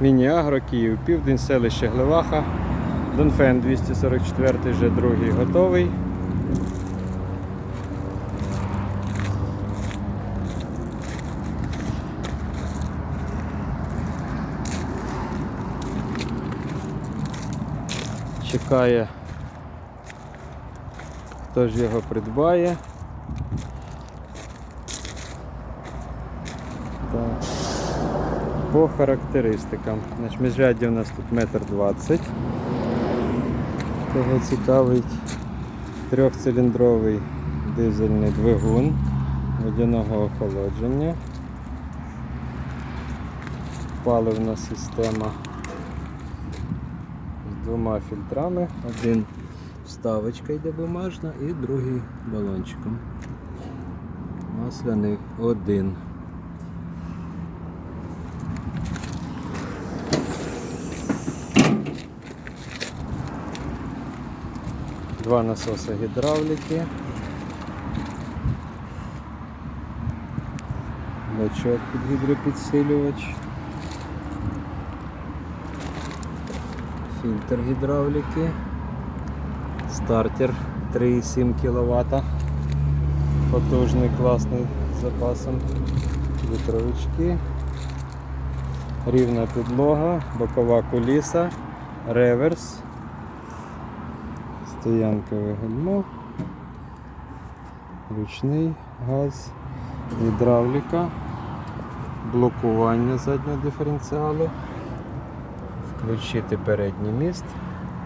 Міні-Агро, Київ, Південь, селище Глеваха. Донфен 244 вже другий готовий. Чекає, хто ж його придбає. Так. По характеристикам. Значить, міжряддя у нас тут метр двадцять. Кого цікавить трьохциліндровий дизельний двигун водяного охолодження. Паливна система з двома фільтрами. Один вставочка йде бумажна і другий балончиком. Масляний один. Два насоси гідравліки. Бачок під гідропідсилювач. Фільтр гідравліки. Стартер 3,7 кВт. Потужний, класний з запасом. Вітровички. Рівна підлога, бокова куліса, реверс. Стоянкове гальмо, ручний газ, гідравліка, блокування заднього диференціалу, включити передній міст,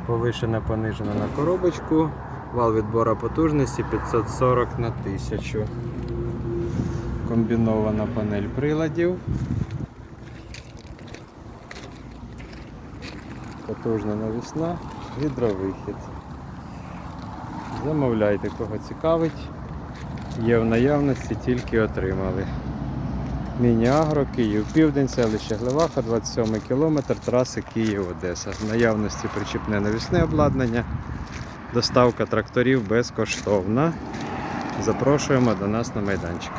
повишена понижена на коробочку, вал відбора потужності 540 на 1000. Комбінована панель приладів. Потужна навісна, гідровихід. Замовляйте, кого цікавить. Є в наявності, тільки отримали. Міні-Агро, Київ, Південь, селище Глеваха, 27 кілометр траси Київ-Одеса. В наявності причіпне навісне обладнання. Доставка тракторів безкоштовна. Запрошуємо до нас на майданчик.